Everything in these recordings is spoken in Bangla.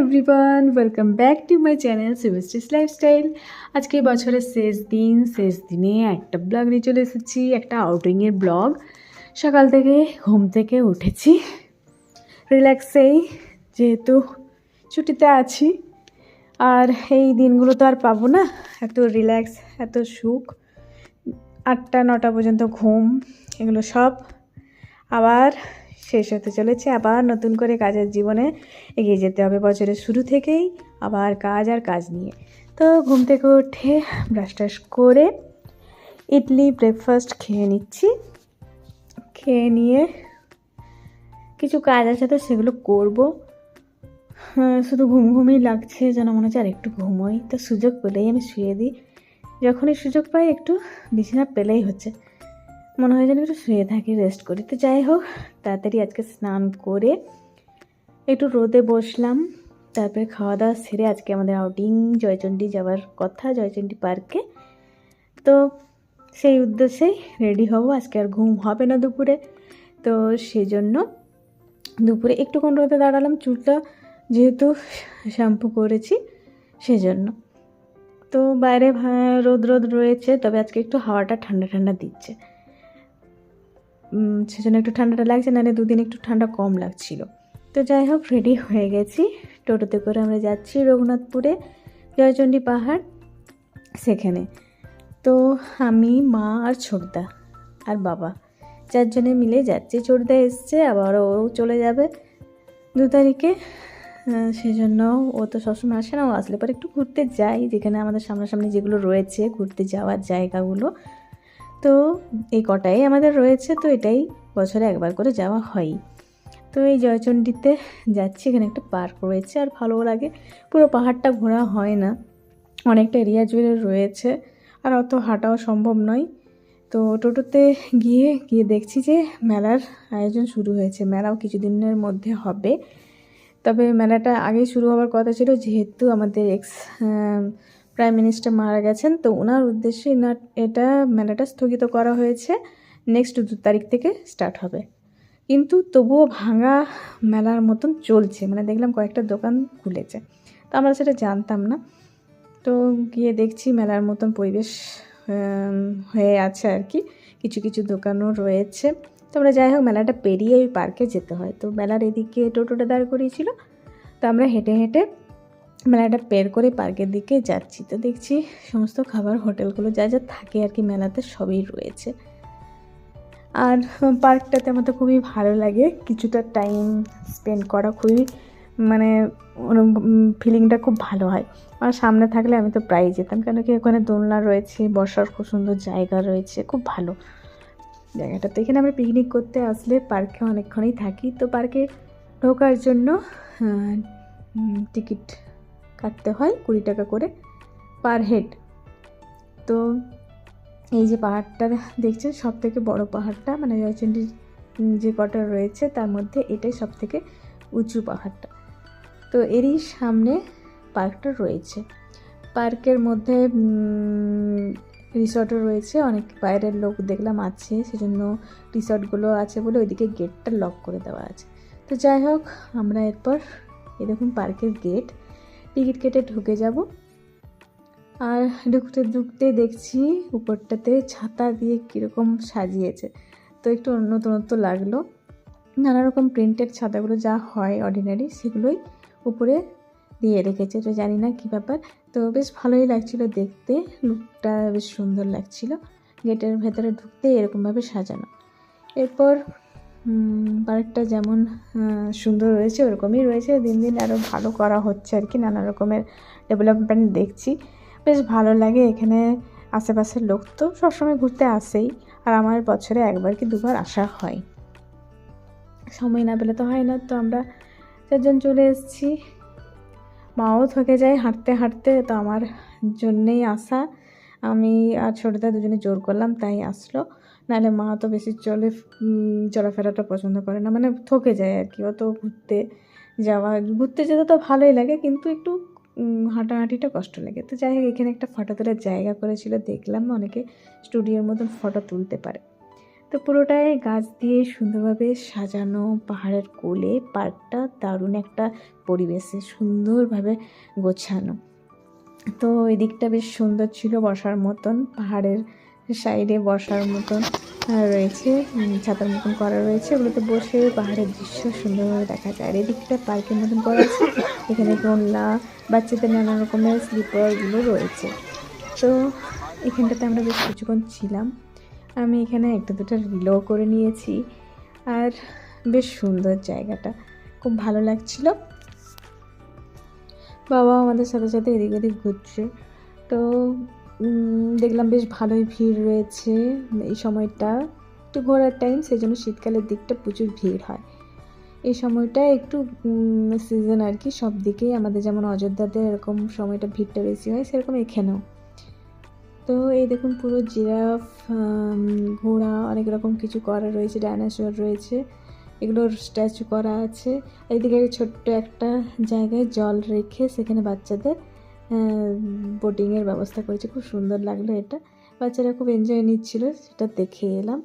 Everyone welcome back to my channel সিভেস্টিস lifestyle আজকে বছরের শেষ দিন, শেষ দিনে একটা ব্লগ নিয়ে চলে এসেছি, একটা আউটিংয়ের ব্লগ সকাল থেকে ঘুম থেকে উঠেছি রিল্যাক্সেই যেহেতু ছুটিতে আছি। আর এই দিনগুলো তো আর পাবো না, এত রিল্যাক্স এত সুখ। আটটা, নটা পর্যন্ত ঘুম, এগুলো সব। আবার শেষ হতে চলেছে। আবার নতুন করে কাজের জীবনে এগিয়ে যেতে হবে বছরের শুরু থেকেই আবার কাজ আর কাজ নিয়ে। তো ঘুম থেকে উঠে ব্রাশ টাশ করে ইডলি ব্রেকফাস্ট খেয়ে নিচ্ছি। খেয়ে নিয়ে কিছু কাজ আছে তো সেগুলো করব। হ্যাঁ, শুধু ঘুম ঘুমই লাগছে যেন মনে হচ্ছে আর একটু ঘুমোই। তো সুযোগ পেলেই আমি শুয়ে দিই। যখনই সুযোগ পাই একটু বিছানা পেলেই হচ্ছে। মনে হয় যেন একটু শুয়ে থাকি রেস্ট করি। তো যাই হোক, তাড়াতাড়ি আজকে স্নান করে একটু রোদে বসলাম। তারপরে খাওয়া দাওয়া সেরে আজকে আমাদের আউটিং জয়চণ্ডী যাওয়ার কথা জয়চণ্ডী পার্কে তো সেই উদ্দেশ্যেই রেডি হব। আজকে আর ঘুম হবে না দুপুরে। তো সেজন্য দুপুরে একটুক্ষণ রোদে দাঁড়ালাম, চুলটা যেহেতু শ্যাম্পু করেছি, সেজন্য। তো বাইরে রোদ রোদ রয়েছে, তবে আজকে একটু হাওয়াটা ঠান্ডা ঠান্ডা দিচ্ছে। সেজন্য একটু ঠান্ডাটা লাগছে, নাহলে দুদিন একটু ঠান্ডা কম লাগছিল। তো যাই হোক রেডি হয়ে গেছি। টোটোতে করে আমরা যাচ্ছি রঘুনাথপুরে, জয়চণ্ডী পাহাড় সেখানে। তো আমি, মা আর ছোটদা আর বাবা চারজনে মিলে যাচ্ছি। ছোটদা এসছে, আবার ও চলে যাবে দু তারিখে। সেজন্য ও তো সবসময় আসে না, ও আসলে পরে একটু ঘুরতে যাই যেখানে আমাদের সামনাসামনি যেগুলো রয়েছে, ঘুরতে যাওয়ার জায়গাগুলো। তো এই কটাই আমাদের রয়েছে, তো এটাই বছরে একবার করে যাওয়া হয়। তো এই জয়চণ্ডীতে যাচ্ছি, এখানে একটা পার্ক রয়েছে আর ভালো লাগে। পুরো পাহাড়টা ঘোরা হয় না, অনেকটা এরিয়া জুড়ে রয়েছে আর অত হাঁটাও সম্ভব নয়। তো টোটোতে গিয়ে গিয়ে দেখছি যে মেলার আয়োজন শুরু হয়েছে, মেলাও কিছুদিনের মধ্যে হবে। তবে মেলাটা আগেই শুরু হওয়ার কথা ছিল, যেহেতু আমাদের এক্স প্রাইম মিনিস্টার মারা গেছেন, তো ওনার উদ্দেশ্যে এনার এটা মেলাটা স্থগিত করা হয়েছে। নেক্সট দু তারিখ থেকে স্টার্ট হবে। কিন্তু তবুও ভাঙা মেলার মতন চলছে মানে দেখলাম কয়েকটা দোকান খুলেছে। তো আমরা সেটা জানতাম না। তো গিয়ে দেখছি মেলার মতন পরিবেশ হয়ে আছে আর কি। কিছু কিছু দোকানও রয়েছে। তো আমরা যাই হোক, মেলাটা পেরিয়ে ওই পার্কে যেতে হয়। তো মেলার এদিকে টোটোটা দাঁড় করিয়েছিল। তো আমরা হেঁটে হেঁটে মেলাটা পের করে পার্কের দিকে যাচ্ছি। তো দেখছি সমস্ত খাবার, হোটেলগুলো যা যা থাকে আর কি মেলাতে সবই রয়েছে। আর পার্কটাতে আমার তো খুবই ভালো লাগে। কিছুটা টাইম স্পেন্ড করা খুবই মানে ফিলিংটা খুব ভালো হয়। আর সামনে থাকলে আমি তো প্রায়ই যেতাম। কেন কি ওখানে দোলনা রয়েছে, বসার খুব সুন্দর জায়গা রয়েছে, খুব ভালো। জায়গাটা তো এখানে আমরা পিকনিক করতে আসলে পার্কে অনেকক্ষণই থাকি। তো পার্কে ঢোকার জন্য টিকিট কাটতে হয় কুড়ি টাকা করে পার হেড। তো এই যে পাহাড়টা দেখছেন সব থেকে বড় পাহাড়টা মানে জয়চণ্ডীর যে কটা রয়েছে, তার মধ্যে এটাই সব থেকে উঁচু পাহাড়টা। তো এরই সামনে পার্কটা রয়েছে। পার্কের মধ্যে রিসর্টও রয়েছে, অনেক বাইরের লোক দেখলাম আছে, সেজন্য রিসর্টগুলো আছে বলে ওইদিকে গেটটা লক করে দেওয়া আছে। তো যাই হোক, আমরা এরপর এরকম পার্কের গেট। টিকিট কেটে ঢুকে যাব। আর ঢুকতে ঢুকতে দেখছি উপরটাতে ছাতা দিয়ে কীরকম সাজিয়েছে। তো একটু নতুনত্ব লাগল। নানা রকম প্রিন্টেড ছাতাগুলো যা হয় অর্ডিনারি সেগুলোই উপরে দিয়ে রেখেছে। তো জানি না কী ব্যাপার। তো বেশ ভালোই লাগছিল দেখতে। লুকটা বেশ সুন্দর লাগছিল। গেটের ভেতরে ঢুকতে এরকমভাবে সাজানো। এরপর পার্কটা যেমন সুন্দর রয়েছে, ওরকমই রয়েছে। দিন দিন আরও ভালো করা হচ্ছে আর কি, নানা রকমের ডেভেলপমেন্ট দেখছি। বেশ ভালো লাগে এখানে আশেপাশের লোক তো সবসময় ঘুরতে আসেই, আর আমার বছরে একবার কি দুবার আসা হয়। সময় না পেলে তো হয় না, তো আমরা চারজন চলে এসেছি। মাও থকে যায় হাঁটতে হাঁটতে, তো আমার জন্যেই আসা। আমি আর ছোটদা দুজনে জোর করলাম, তাই আসলো। নাহলে মা তো বেশি চলে চলাফেরাটা পছন্দ করে না। মানে থকে যায় আর কি, অত ঘুরতে যাওয়া, ঘুরতে যেতে তো ভালোই লাগে, কিন্তু একটু হাঁটাহাঁটিটা কষ্ট লাগে। তো যাই হোক, এখানে একটা ফটো তোলার জায়গা করেছিল, দেখলাম অনেকে স্টুডিওর মতন ফটো তুলতে পারে। তো পুরোটাই গাছ দিয়ে সুন্দরভাবে সাজানো, পাহাড়ের কোলে, পার্কটা দারুণ একটা পরিবেশে সুন্দরভাবে গোছানো। তো এই দিকটা বেশ সুন্দর ছিল বসার মতন, পাহাড়ের সাইডে বসার মতন রয়েছে ছাতার মতন করা রয়েছে। ওগুলোতে বসে পাহাড়ের দৃশ্য সুন্দরভাবে দেখা যায়। আর এদিকটা পার্কের মতন করা আছে। এখানে দোলনা, বাচ্চাদের নানা রকমের স্লিপারগুলো রয়েছে। তো এখানটাতে আমরা বেশ কিছুক্ষণ ছিলাম। আমি এখানে একটা দুটো রিলও করে নিয়েছি। আর বেশ সুন্দর জায়গাটা। খুব ভালো লাগছিল। বাবা আমাদের সাথে সাথে এদিক ওদিক ঘুরছে। তো দেখলাম বেশ ভালোই ভিড় রয়েছে এই সময়টা। একটু ঘোরার টাইম সেই জন্য শীতকালের দিকটা প্রচুর ভিড় হয়। এই সময়টা একটু সিজন আর কি, সব দিকেই আমাদের যেমন অযোধ্যাতে এরকম সময়টা ভিড়টা বেশি হয়, সেরকম এখানেও। তো এই দেখুন, পুরো জিরাফ ঘোড়া, অনেক রকম কিছু করা রয়েছে ডাইনোসর রয়েছে, এগুলোর স্ট্যাচু করা আছে। এইদিকে ছোট্ট একটা জায়গায় জল রেখে সেখানে বাচ্চাদের বোটিংয়ের ব্যবস্থা করেছে। খুব সুন্দর লাগল এটা। বাচ্চারা খুব এনজয় নিচ্ছিল, সেটা দেখে এলাম।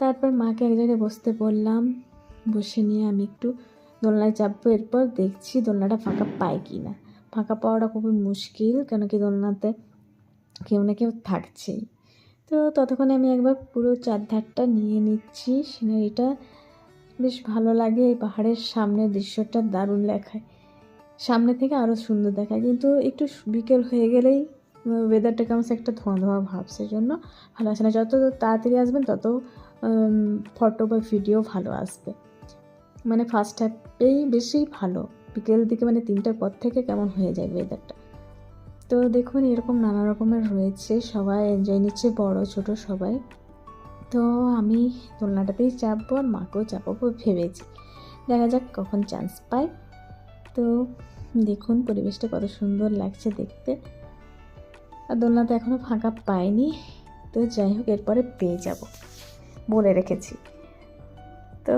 তারপর মাকে এক জায়গায় বসতে বললাম, বসে নিয়ে আমি একটু দোলনায় চাপবো, এরপর দেখছি দোলনাটা ফাঁকা পায় কি না ফাঁকা পাওয়াটা খুবই মুশকিল, কেন কি দোলনাতে কেউ না কেউ থাকছেই। তো ততক্ষণে আমি একবার পুরো চারধারটা নিয়ে নিচ্ছি। সিনারিটা বেশ ভালো লাগে, এই পাহাড়ের সামনের দৃশ্যটা দারুণ দেখায় সামনে থেকে আরও সুন্দর দেখায় কিন্তু একটু বিকেল হয়ে গেলেই ওয়েদারটা কেমন একটা ধোঁয়া ধোঁয়া ভাব, সেজন্য ভালো আসে না। যত তাড়াতাড়ি আসবেন, তত ফটো বা ভিডিও ভালো আসবে। মানে ফার্স্ট হাফেই বেশি ভালো। বিকেল দিকে মানে তিনটার পর থেকে কেমন হয়ে যায় ওয়েদারটা তো দেখুন, এরকম নানা রকমের রয়েছে। সবাই এনজয় নিচ্ছে, বড়, ছোট সবাই। তো আমি দোলনাটাতেই চাপবো আর মাকেও চাপাবো ভেবেছি। দেখা যাক কখন চান্স পাই তো দেখুন, পরিবেশটা কত সুন্দর লাগছে দেখতে। আর দোলনাতে এখনও ফাঁকা পাইনি। তো যাই হোক, এরপরে পেয়ে যাব, বলে রেখেছি। তো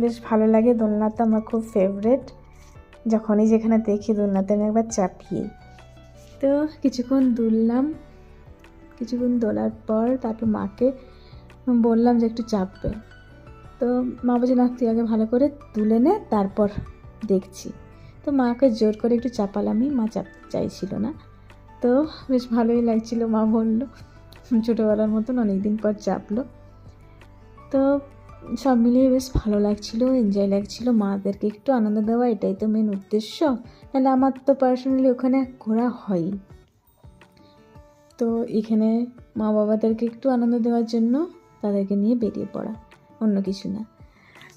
বেশ ভালো লাগে দোলনাতে আমার খুব ফেভারেট যখনই যেখানে দেখি দোলনাতে আমি একবার চাপিয়ে। তো কিছুক্ষণ দুললাম, কিছুক্ষণ দোলার পর তারপর মাকে বললাম যে একটু চাপবে। তো মা বলছে, না, তুই আগে ভালো করে তুলে নে, তারপর দেখছি। তো মাকে জোর করে একটু চাপালামই, মা চাপতে চাইছিল না। তো বেশ ভালোই লাগছিল, মা বলল, ছোটোবেলার মতন অনেক দিন পর চাপলো। তো সব মিলিয়ে বেশ ভালো লাগছিল এনজয় লাগছিল। মাদেরকে একটু আনন্দ দেওয়া, এটাই তো মেন উদ্দেশ্য। নাহলে আমার তো পার্সোনালি ওখানে ঘোরা হয়ই। তো এখানে মা বাবাদেরকে একটু আনন্দ দেওয়ার জন্য তাদেরকে নিয়ে বেরিয়ে পড়া, অন্য কিছু না।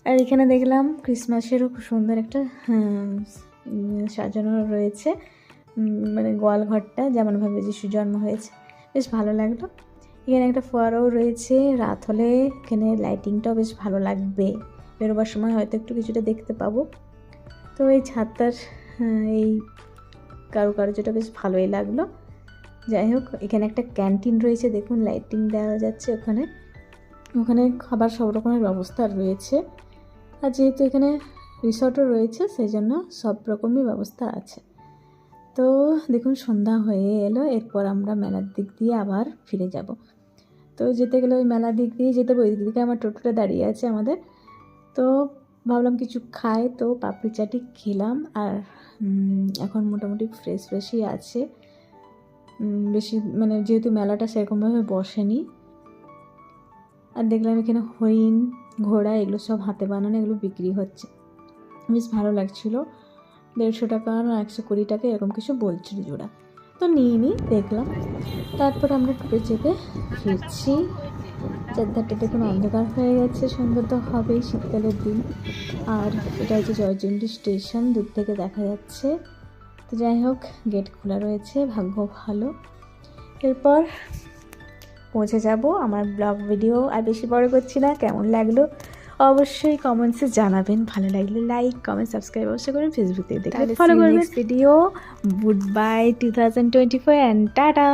আর এখানে দেখলাম ক্রিসমাসেরও খুব সুন্দর একটা হ্যাঁ, সাজানো রয়েছে। মানে গোয়াল ঘরটা যেমনভাবে যিশু জন্ম হয়েছে। বেশ ভালো লাগল। এখানে একটা ফোয়ারাও রয়েছে। রাত হলে এখানে লাইটিংটাও বেশ ভালো লাগবে। বেরোবার সময় হয়তো একটু কিছুটা দেখতে পাবো। তো এই ছাদটার আহ, এই কারুকার্যটা বেশ ভালোই লাগল। যাই হোক এখানে একটা ক্যান্টিন রয়েছে। দেখুন লাইটিং দেওয়া যাচ্ছে ওখানে। ওখানে খাবার সব রকমের ব্যবস্থা রয়েছে। আর যেহেতু এখানে রিসর্টও রয়েছে সেই জন্য সব রকমই ব্যবস্থা আছে। তো দেখুন, সন্ধ্যা হয়ে এলো, এরপর আমরা মেলার দিক দিয়ে আবার ফিরে যাব। তো যেতে গেলে ওই মেলার দিক দিয়ে যেতে হবে ওই দিক দিকে আমার টোটোটা দাঁড়িয়ে আছে আমাদের। তো ভাবলাম কিছু খাই, তো পাপড়ি চাটি খেলাম আর এখন মোটামুটি ফ্রেশ ফ্রেশই আছে। বেশি মানে যেহেতু মেলাটা সেরকমভাবে বসেনি। আর দেখলাম এখানে হরিণ ঘোড়া, এগুলো সব হাতে বানানো, এগুলো বিক্রি হচ্ছে। বেশ ভালো লাগছিল। দেড়শো টাকা আর একশো কুড়ি টাকা এরকম কিছু বলছিল জোড়া। তো নিয়ে নিই, দেখলাম। তারপর আমরা টোটো চেপে ফিরছি। চারধারটা দেখুন অন্ধকার হয়ে গেছে সুন্দর তো হবেই শীতকালের দিন। আর এটা হচ্ছে জয়চণ্ডী স্টেশন, দূর থেকে দেখা যাচ্ছে। তো যাই হোক, গেট খোলা রয়েছে, ভাগ্য ভালো। এরপর পৌঁছে যাব। আমার ব্লগ ভিডিও আর বেশি বড় করছি না কেমন লাগল অবশ্যই কমেন্টসে জানাবেন। ভালো লাগলে লাইক কমেন্ট সাবস্ক্রাইব অবশ্যই করবেন। ফেসবুক থেকে ফলো করবেন। Video good bye two thousand twenty four and tata